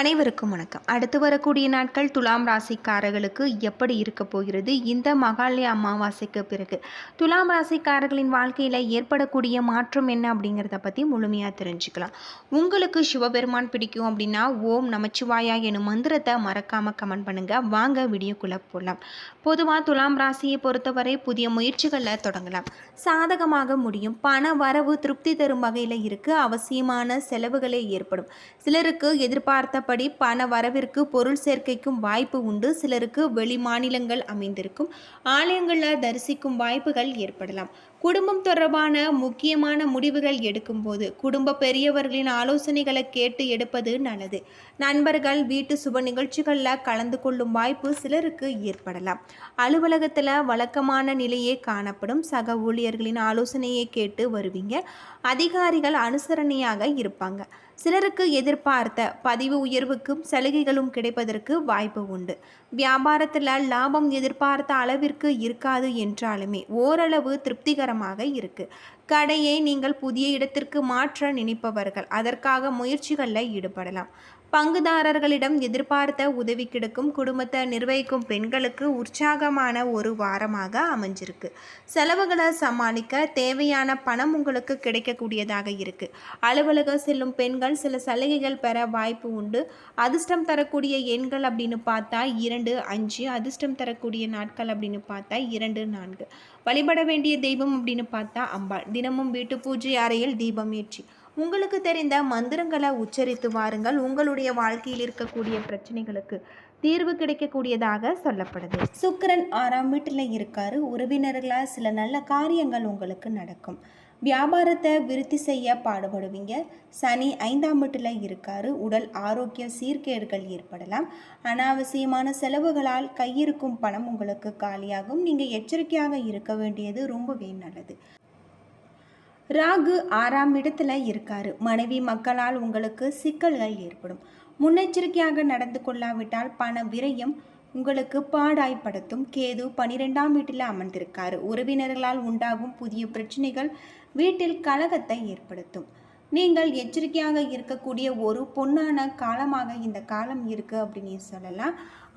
அனைவருக்கும் வணக்கம். அடுத்து வரக்கூடிய நாட்கள் துலாம் ராசிக்காரர்களுக்கு எப்படி இருக்க போகிறது? இந்த மகாலய அமாவாசைக்கு பிறகு. துலாம் ராசிக்காரர்களின் வாழ்க்கையில் ஏற்படக்கூடிய மாற்றம் என்ன அப்படிங்கிறத பற்றி முழுமையாக தெரிஞ்சுக்கலாம். உங்களுக்கு சிவபெருமான் பிடிக்கும் அப்படின்னா ஓம் நமச்சிவாயா எனும் மந்திரத்தை மறக்காமல் கமெண்ட் பண்ணுங்கள் வாங்க வீடியோக்குள்ளே போகலாம் பொதுவாக துலாம் ராசியை பொறுத்தவரை புதிய முயற்சிகளில் தொடங்கலாம். சாதகமாக முடியும். பண வரவு திருப்தி தரும் வகையில் இருக்குது அவசியமான செலவுகளே ஏற்படும். சிலருக்கு எதிர்பார்த்த எதிர்பார்த்தபடி பண வரவிற்கு பொருள் சேர்க்கைக்கும் வாய்ப்பு உண்டு. சிலருக்கு வெளி மாநிலங்கள் அமைந்திருக்கும். ஆலயங்களில் தரிசிக்கும் வாய்ப்புகள் ஏற்படலாம். குடும்பம் தொடர்பான முக்கியமான முடிவுகள் எடுக்கும்போது குடும்ப பெரியவர்களின் ஆலோசனைகளை கேட்டு எடுப்பது நல்லது. நண்பர்கள் வீட்டு சுப நிகழ்ச்சிகளில் கலந்து கொள்ளும் வாய்ப்பு சிலருக்கு ஏற்படலாம். அலுவலகத்தில் வழக்கமான நிலையே காணப்படும். சக ஊழியர்களின் ஆலோசனையை கேட்டு வருவீங்க. அதிகாரிகள் அனுசரணையாக இருப்பாங்க. சிலருக்கு எதிர்பார்த்த பதிவு உயர்வுக்கும் சலுகைகளும் கிடைப்பதற்கு வாய்ப்பு உண்டு. வியாபாரத்தில் லாபம் எதிர்பார்த்த அளவிற்கு இருக்காது என்றாலுமே ஓரளவு திருப்திகரமாக இருக்குது கடையை நீங்கள் புதிய இடத்திற்கு மாற்ற நினைப்பவர்கள் அதற்காக முயற்சிகளில் ஈடுபடலாம். பங்குதாரர்களிடம் எதிர்பார்த்த உதவி கிடைக்கும். குடும்பத்தை நிர்வகிக்கும் பெண்களுக்கு உற்சாகமான ஒரு வாரமாக அமைஞ்சிருக்கு. செலவுகளை சமாளிக்க தேவையான பணம் உங்களுக்கு கிடைக்கக்கூடியதாக இருக்கு. அலுவலகம் செல்லும் பெண்கள் சில சலுகைகள் பெற வாய்ப்பு உண்டு. அதிர்ஷ்டம் தரக்கூடிய எண்கள் அப்படின்னு பார்த்தா இரண்டு அஞ்சு. அதிர்ஷ்டம் தரக்கூடிய நாட்கள் அப்படின்னு பார்த்தா இரண்டு நான்கு. வழிபட வேண்டிய தெய்வம் அப்படின்னு பார்த்தா அம்பாள். தினமும் வீட்டு பூஜை அறையில் தீபம் ஏற்றி. உங்களுக்கு தெரிந்த மந்திரங்களை உச்சரித்து வாருங்கள். உங்களுடைய வாழ்க்கையில் இருக்கக்கூடிய பிரச்சனைகளுக்கு தீர்வு கிடைக்கக்கூடியதாக சொல்லப்படுது. சுக்கரன் ஆறாம் வீட்டில் இருக்காரு. உறவினர்களால் சில நல்ல காரியங்கள் உங்களுக்கு நடக்கும். வியாபாரத்தை விருத்தி செய்ய பாடுபடுவீங்க. சனி ஐந்தாம் வீட்டில் இருக்காரு. உடல் ஆரோக்கிய சீர்கேடுகள் ஏற்படலாம். அனாவசியமான செலவுகளால் கையிருக்கும் பணம் உங்களுக்கு காலியாகும். நீங்கள் எச்சரிக்கையாக இருக்க வேண்டியது ரொம்பவே நல்லது. ராகு ஆறாம் இடத்துல இருக்காரு. மனைவி மக்களால் உங்களுக்கு சிக்கல்கள் ஏற்படும். முன்னெச்சரிக்கையாக நடந்து கொள்ளாவிட்டால் பண விரயம் உங்களுக்கு பாடாய்ப்படுத்தும். கேது பனிரெண்டாம் வீட்டில் அமர்ந்திருக்காரு. உறவினர்களால் உண்டாகும் புதிய பிரச்சனைகள் வீட்டில் கலகத்தை ஏற்படுத்தும். நீங்கள் எச்சரிக்கையாக இருக்கக்கூடிய ஒரு பொன்னான காலமாக இந்த காலம் இருக்குது அப்படின்னு சொல்லலாம்.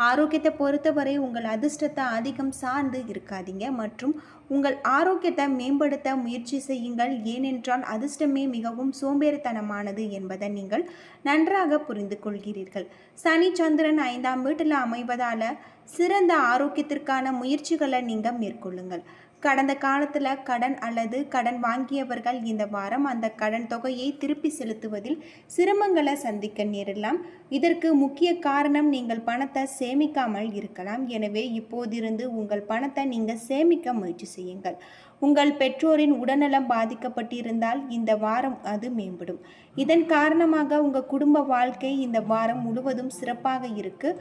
ஆரோக்கியத்தை பொறுத்தவரை உங்கள் அதிர்ஷ்டத்தை அதிகம் சார்ந்து இருக்காதீங்க. மற்றும் உங்கள் ஆரோக்கியத்தை மேம்படுத்த முயற்சி செய்யுங்கள். ஏனென்றால் அதிர்ஷ்டமே மிகவும் சோம்பேறித்தனமானது என்பதை நீங்கள் நன்றாக புரிந்து கொள்கிறீர்கள். சனி சந்திரன் ஐந்தாம் வீட்டில் அமைவதால் சிறந்த ஆரோக்கியத்திற்கான முயற்சிகளை நீங்கள் மேற்கொள்ளுங்கள். கடந்த காலத்தில் கடன் அல்லது கடன் வாங்கியவர்கள் இந்த வாரம் அந்த கடன் தொகையை திருப்பி செலுத்துவதில் சிரமங்களை சந்திக்க நேரலாம் இதற்கு முக்கிய காரணம் நீங்கள் பணத்தை சேமிக்காமல் இருக்கலாம். எனவே இப்போதிருந்து உங்கள் பணத்தை நீங்கள் சேமிக்க முயற்சி செய்யுங்கள். உங்கள் பெற்றோரின் உடல்நலம் பாதிக்கப்பட்டிருந்தால் இந்த வாரம் அது மேம்படும். இதன் காரணமாக உங்கள் குடும்ப வாழ்க்கை இந்த வாரம் முழுவதும் சிறப்பாக இருக்கு.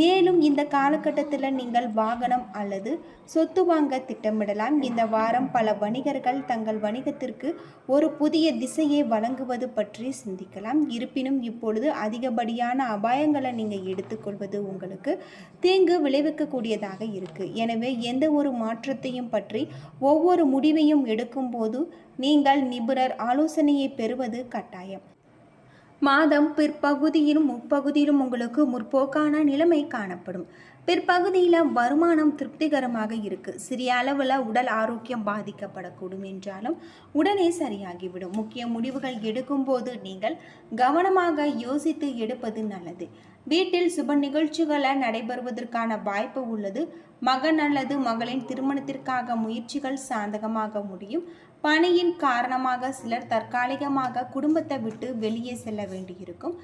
மேலும் இந்த காலகட்டத்தில் நீங்கள் வாகனம் அல்லது சொத்து வாங்க திட்டமிடலாம். இந்த வாரம் பல வணிகர்கள் தங்கள் வணிகத்திற்கு ஒரு புதிய திசையை வழங்குவது பற்றி சிந்திக்கலாம். இருப்பினும் இப்பொழுது அதிகப்படியான அபாயங்களை நீங்கள் எடுத்துக்கொள்வது உங்களுக்கு தீங்கு விளைவிக்கக்கூடியதாக இருக்குது எனவே எந்த ஒரு மாற்றத்தையும் பற்றி ஒவ்வொரு முடிவையும் எடுக்கும்போது நீங்கள் நிபுணர் ஆலோசனையை பெறுவது கட்டாயம். மாதம் பிற்பகுதியிலும் முற்பகுதியிலும் உங்களுக்கு முற்போக்கான நிலைமை காணப்படும். பிற்பகுதியில் வருமானம் திருப்திகரமாக இருக்கு. சிறிய அளவில் உடல் ஆரோக்கியம் பாதிக்கப்படக்கூடும் என்றாலும் உடனே சரியாகிவிடும். முக்கிய முடிவுகள் எடுக்கும்போது நீங்கள் கவனமாக யோசித்து எடுப்பது நல்லது. வீட்டில் சுப நிகழ்ச்சிகளை நடைபெறுவதற்கான வாய்ப்பு உள்ளது. மகன் அல்லது மகளின் திருமணத்திற்காக முயற்சிகள் சாதகமாக முடியும். பணியின் காரணமாக சிலர் தற்காலிகமாக குடும்பத்தை விட்டு வெளியே செல்ல வேண்டியிருக்கும்.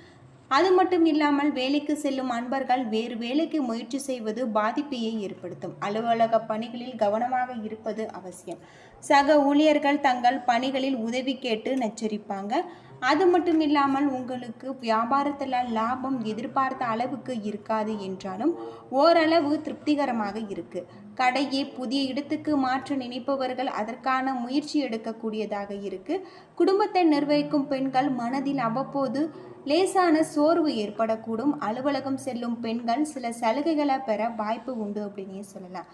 அது மட்டும் இல்லாமல் வேலைக்கு செல்லும் அன்பர்கள் வேறு வேலைக்கு முயற்சி செய்வது பாதிப்பையை ஏற்படுத்தும். அலுவலக பணிகளில் கவனமாக இருப்பது அவசியம். சக ஊழியர்கள் தங்கள் பணிகளில் உதவி கேட்டு நச்சரிப்பாங்க. அது மட்டும் இல்லாமல் உங்களுக்கு வியாபாரத்தில் லாபம் எதிர்பார்த்த அளவுக்கு இருக்காது என்றாலும் ஓரளவு திருப்திகரமாக இருக்குது கடையை புதிய இடத்துக்கு மாற்ற நினைப்பவர்கள் அதற்கான முயற்சி எடுக்கக்கூடியதாக இருக்குது குடும்பத்தை நிர்வகிக்கும் பெண்கள் மனதில் அவ்வப்போது லேசான சோர்வு ஏற்படக்கூடும். அலுவலகம் செல்லும் பெண்கள் சில சலுகைகளை பெற வாய்ப்பு உண்டு அப்படின்னே சொல்லலாம்.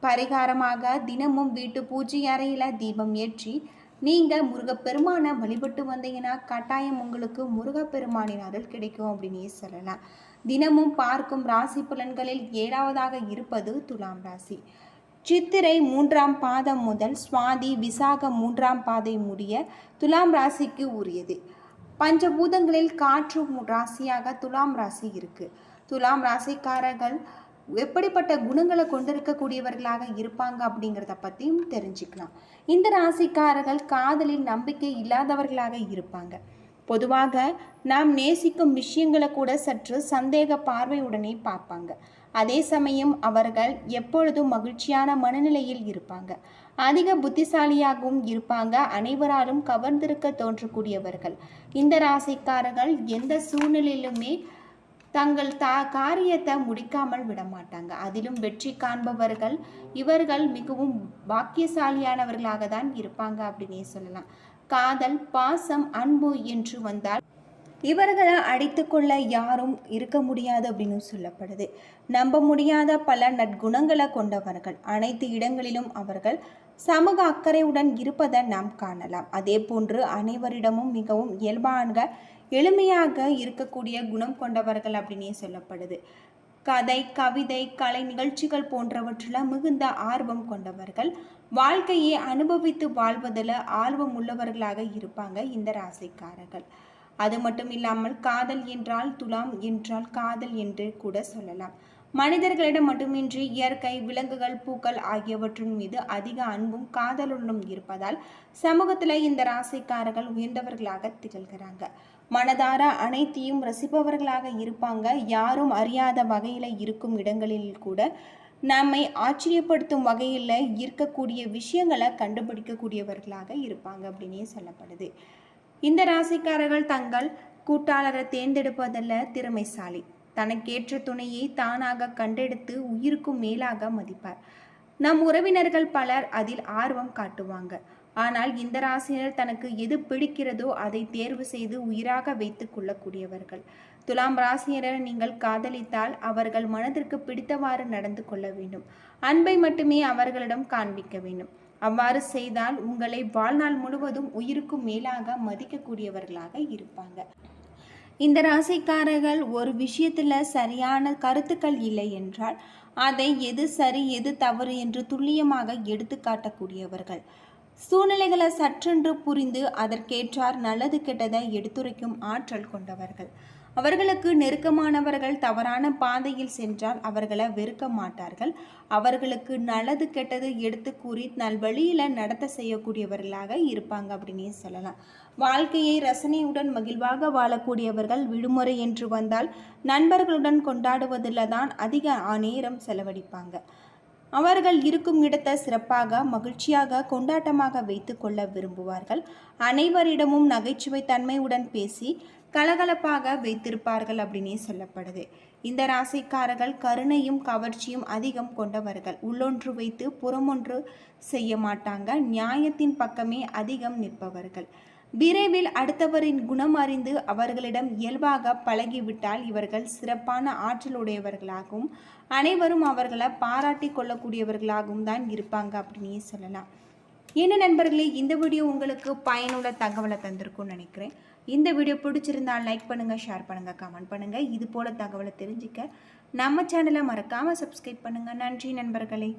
பரிகாரமாக தினமும் வீட்டு பூஜை அறையில் தீபம் ஏற்றி நீங்கள் முருகப்பெருமானை வழிபட்டு வந்தீங்கன்னா கட்டாயம் உங்களுக்கு முருகப்பெருமானின் அருள் கிடைக்கும் அப்படின்னே சொல்லலாம். தினமும் பார்க்கும் ராசி பலன்களில் ஏழாவதாக இருப்பது துலாம் ராசி. சித்திரை மூன்றாம் பாதம் முதல் சுவாதி விசாக மூன்றாம் பாதை முடிய துலாம் ராசிக்கு உரியது. பஞ்சபூதங்களில் காற்று ராசியாக துலாம் ராசி இருக்கு. துலாம் ராசிக்காரர்கள் எப்படிப்பட்ட குணங்களை கொண்டிருக்கக்கூடியவர்களாக இருப்பாங்க அப்படிங்கிறத பற்றியும் தெரிஞ்சுக்கலாம். இந்த ராசிக்காரர்கள் காதலில் நம்பிக்கை இல்லாதவர்களாக இருப்பாங்க. பொதுவாக நாம் நேசிக்கும் விஷயங்களை கூட சற்று சந்தேக பார்வையுடனே பார்ப்பாங்க. அதே சமயம் அவர்கள் எப்பொழுதும் மகிழ்ச்சியான மனநிலையில் இருப்பாங்க. அதிக புத்திசாலியாகவும் இருப்பாங்க. அனைவராலும் கவர்ந்திருக்க தோன்றக்கூடியவர்கள். இந்த ராசிக்காரர்கள் எந்த சூழ்நிலையிலுமே தங்கள் தா காரியத்தை முடிக்காமல் விட மாட்டாங்க அதிலும் வெற்றி காண்பவர்கள் இவர்கள் மிகவும் பாக்கியசாலியானவர்களாக தான் இருப்பாங்க அப்படின்னே சொல்லலாம். காதல் பாசம் அன்பு என்று வந்தால் இவர்களை அடித்துக்கொள்ள யாரும் இருக்க முடியாது அப்படின்னு சொல்லப்படுது. நம்ப முடியாத பல நற்குணங்களை கொண்டவர்கள் அனைத்து இடங்களிலும் அவர்கள் சமூக அக்கறையுடன் இருப்பதை நாம் காணலாம். அதே போன்று அனைவரிடமும் மிகவும் இயல்பான எளிமையாக இருக்கக்கூடிய குணம் கொண்டவர்கள் அப்படின்னே சொல்லப்படுது. கதை கவிதை கலை நிகழ்ச்சிகள் போன்றவற்றில் மிகுந்த ஆர்வம் கொண்டவர்கள். வாழ்க்கையை அனுபவித்து வாழ்வதில் ஆர்வம் உள்ளவர்களாக இருப்பாங்க இந்த ராசிக்காரர்கள். அது மட்டும் இல்லாமல் காதல் என்றால் துலாம் என்றால் காதல் என்று கூட சொல்லலாம். மனிதர்களிடம் மட்டுமின்றி இயற்கை விலங்குகள் பூக்கள் ஆகியவற்றின் மீது அதிக அன்பும் காதலுடனும் இருப்பதால் சமூகத்தில் இந்த ராசிக்காரர்கள் உயர்ந்தவர்களாக திகழ்கிறாங்க. மனதார அனைத்தையும் ரசிப்பவர்களாக இருப்பாங்க. யாரும் அறியாத வகையில் இருக்கும் இடங்களில் கூட நம்மை ஆச்சரியப்படுத்தும் வகையில் இருக்கக்கூடிய விஷயங்களை கண்டுபிடிக்கக்கூடியவர்களாக இருப்பாங்க அப்படின்னே சொல்லப்படுது. இந்த ராசிக்காரர்கள் தங்கள் கூட்டாளரை தேர்ந்தெடுப்பதில் திறமைசாலி. தனக்கேற்ற துணையை தானாக கண்டெடுத்து உயிருக்கும் மேலாக மதிப்பார். நம் உறவினர்கள் பலர் அதில் ஆர்வம் காட்டுவாங்க. ஆனால் இந்த ராசியினர் தனக்கு எது பிடிக்கிறதோ அதை தேர்வு செய்து உயிராக வைத்து கொள்ளக்கூடியவர்கள். துலாம் ராசியினர் நீங்கள் காதலித்தால் அவர்கள் மனதிற்கு பிடித்தவாறு நடந்து கொள்ள வேண்டும். அன்பை மட்டுமே அவர்களிடம் காண்பிக்க வேண்டும். அவ்வாறு செய்தால் உங்களை வாழ்நாள் முழுவதும் உயிருக்கும் மேலாக மதிக்கக்கூடியவர்களாக இருப்பாங்க. இந்த ராசிக்காரர்கள் ஒரு விஷயத்தில் சரியான கருத்துக்கள் இல்லை என்றால் அதை எது சரி எது தவறு என்று துல்லியமாக எடுத்து காட்டக்கூடியவர்கள் சூழ்நிலைகளை சற்றென்று புரிந்து அதற்கேற்றார் நல்லது கெட்டதை எடுத்துரைக்கும் ஆற்றல் கொண்டவர்கள். அவர்களுக்கு நெருக்கமானவர்கள் தவறான பாதையில் சென்றால் அவர்களை வெறுக்க மாட்டார்கள். அவர்களுக்கு நல்லது கெட்டது எடுத்து கூறி நல்வழியில் நடத்த செய்யக்கூடியவர்களாக இருப்பாங்க அப்படின்னே சொல்லலாம். வாழ்க்கையை ரசனையுடன் மகிழ்வாக வாழக்கூடியவர்கள் விடுமுறை என்று வந்தால் நண்பர்களுடன் கொண்டாடுவதில் தான் அதிக நேரம் செலவழிப்பாங்க. அவர்கள் இருக்கும் இடத்தை சிறப்பாக மகிழ்ச்சியாக கொண்டாட்டமாக வைத்து கொள்ள விரும்புவார்கள். அனைவரிடமும் நகைச்சுவை தன்மையுடன் பேசி கலகலப்பாக வைத்திருப்பார்கள் அப்படின்னே சொல்லப்படுது. இந்த ராசிக்காரர்கள் கருணையும் கவர்ச்சியும் அதிகம் கொண்டவர்கள். உள்ளொன்று வைத்து புறமொன்று செய்ய மாட்டாங்க. நியாயத்தின் பக்கமே அதிகம் நிற்பவர்கள். விரைவில் அடுத்தவரின் குணம் அறிந்து அவர்களிடம் இயல்பாக பழகிவிட்டால் இவர்கள் சிறப்பான ஆற்றலுடையவர்களாகவும் அனைவரும் அவர்களை பாராட்டி கொள்ளக்கூடியவர்களாகவும் தான் இருப்பாங்க அப்படின்னே சொல்லலாம். என்ன நண்பர்களே இந்த வீடியோ உங்களுக்கு பயனுள்ள தகவலை தந்திருக்கும்னு நினைக்கிறேன். இந்த வீடியோ பிடிச்சிருந்தால் லைக் பண்ணுங்கள் ஷேர் பண்ணுங்கள் கமெண்ட் பண்ணுங்கள் இது போல் தகவலை தெரிஞ்சுக்க நம்ம சேனலை மறக்காமல் சப்ஸ்கிரைப் பண்ணுங்கள் நன்றி நண்பர்களே.